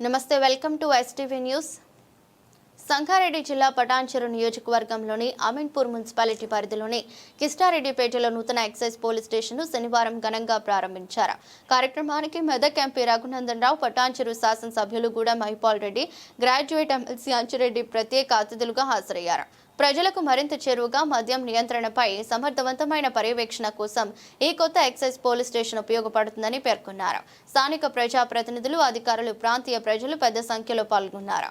Namaste, welcome to STV News. Sangareddy జిల్లా పటాన్చెరు నియోజకవర్గంలోని Ameenpur municipality పరిధిలోని కిష్టారెడ్డిపేటలో నూతన ఎక్సైజ్ పోలీస్ స్టేషన్ను శనివారం ఘనంగా ప్రారంభించారు. కార్యక్రమానికి మెదక్ ఎంపీ రఘునందన్ రావు పటాన్చెరు శాసనసభ్యులు గూడ మహిపాల్ రెడ్డి గ్రాడ్యుయేట్ ఎమ్మెల్సీ అంచురెడ్డి ప్రత్యేక అతిథులుగా హాజరయ్యారు. ప్రజలకు మరింత చేరువుగా మద్యం నియంత్రణపై సమర్థవంతమైన పర్యవేక్షణ కోసం ఈ కొత్త ఎక్సైజ్ పోలీస్ స్టేషన్ ఉపయోగపడుతుందని పేర్కొన్నారు. స్థానిక ప్రజా ప్రతినిధులు అధికారులు ప్రాంతీయ ప్రజలు పెద్ద సంఖ్యలో పాల్గొన్నారు.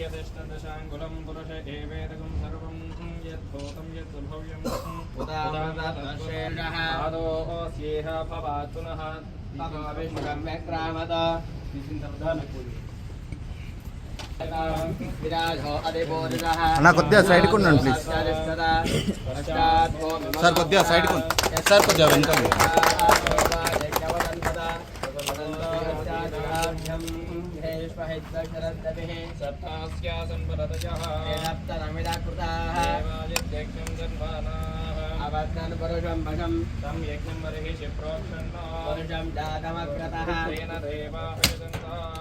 అత్యతిష్టదశాంగులం పురుష ఏవేదకం సర్వం యద్భూతం యద్భవ్యం ఉదాహరణः ఆదోస్యేహ భవాత్ పునః सम्यक्रामद విరాజో అధిపోరిదః అన్న, కొద్దిగా side కు ఉండండి, please. సార్ కొద్దిగా సైడ్ కు సార్ కొద్దిగా వెనకాల विश्वहितदशरन्तभिः सप्तास्यासन् वरदयः सप्तनमिदा कृताः देवायज्ञं जन्मानाः अवत्तन् पुरुषं भगं तं यज्ञं बर्हिषि प्रोक्षन्नो पुरुषं जातमग्रतः तेन देवाभिजन्ताः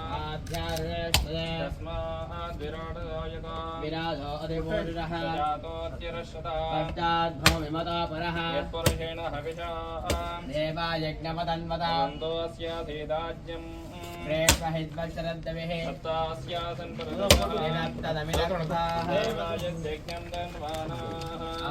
విరాజో అధిపోరిదః జాతోత్యరశ్వతా పశ్చాద్భూమిమతో పరః యత్పురుషేణ హవిషా దేవాయజ్ఞమదన్మద బంధోస్యాధీదాజ్యం ప్రేష్వహిద్వశరద్దవిః సప్తాస్యాసన్ ఏనత్తదమిదకృతాః దేవాయజ్ఞం ధన్వానాః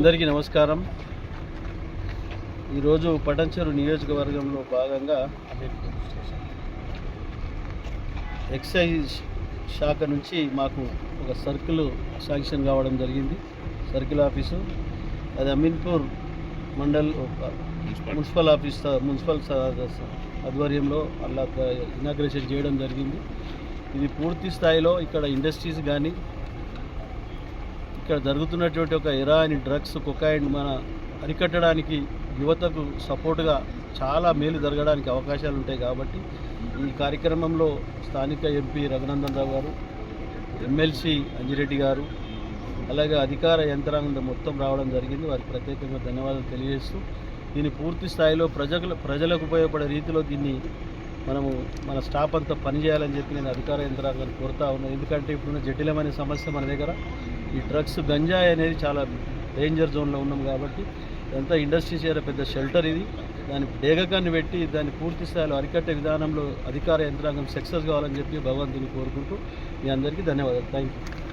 అందరికీ నమస్కారం. ఈరోజు పటంచెరు నియోజకవర్గంలో భాగంగా ఎక్సైజ్ శాఖ నుంచి మాకు ఒక సర్కిల్ శాంక్షన్ కావడం జరిగింది. సర్కిల్ ఆఫీసు అది Ameenpur mandal municipal office municipal ఆధ్వర్యంలో అలా ఇనాగ్రేషన్ చేయడం జరిగింది. ఇది పూర్తి స్థాయిలో ఇక్కడ ఇండస్ట్రీస్ కానీ ఇక్కడ జరుగుతున్నటువంటి ఒక ఎరాయిన్ డ్రగ్స్ కొకాయిన్ మన అరికట్టడానికి యువతకు సపోర్ట్గా చాలా మేలు జరగడానికి అవకాశాలు ఉంటాయి కాబట్టి ఈ కార్యక్రమంలో స్థానిక ఎంపీ రఘునందన్ రావు గారు ఎమ్మెల్సీ అంజిరెడ్డి గారు అలాగే అధికార యంత్రాంగం మొత్తం రావడం జరిగింది. వారికి ప్రత్యేకంగా ధన్యవాదాలు తెలియజేస్తూ దీన్ని పూర్తి స్థాయిలో ప్రజలకు ప్రజలకు ఉపయోగపడే రీతిలో దీన్ని మనము మన స్టాఫ్ అంతా పనిచేయాలని చెప్పి నేను అధికార యంత్రాంగాన్ని కోరుతా ఉన్నాను ఎందుకంటే ఇప్పుడున్న జటిలమైన సమస్య మన దగ్గర. ఈ డ్రగ్స్ గంజాయి అనేది చాలా డేంజర్ జోన్లో ఉన్నాం కాబట్టి ఇదంతా ఇండస్ట్రీస్ ఏరియా పెద్ద షెల్టర్ ఇది. దాని డేగకాన్ని పెట్టి దాన్ని పూర్తి స్థాయిలో అరికట్టే విధానంలో అధికార యంత్రాంగం సక్సెస్ కావాలని చెప్పి భగవంతుని కోరుకుంటూ మీ అందరికీ ధన్యవాదాలు. Thank you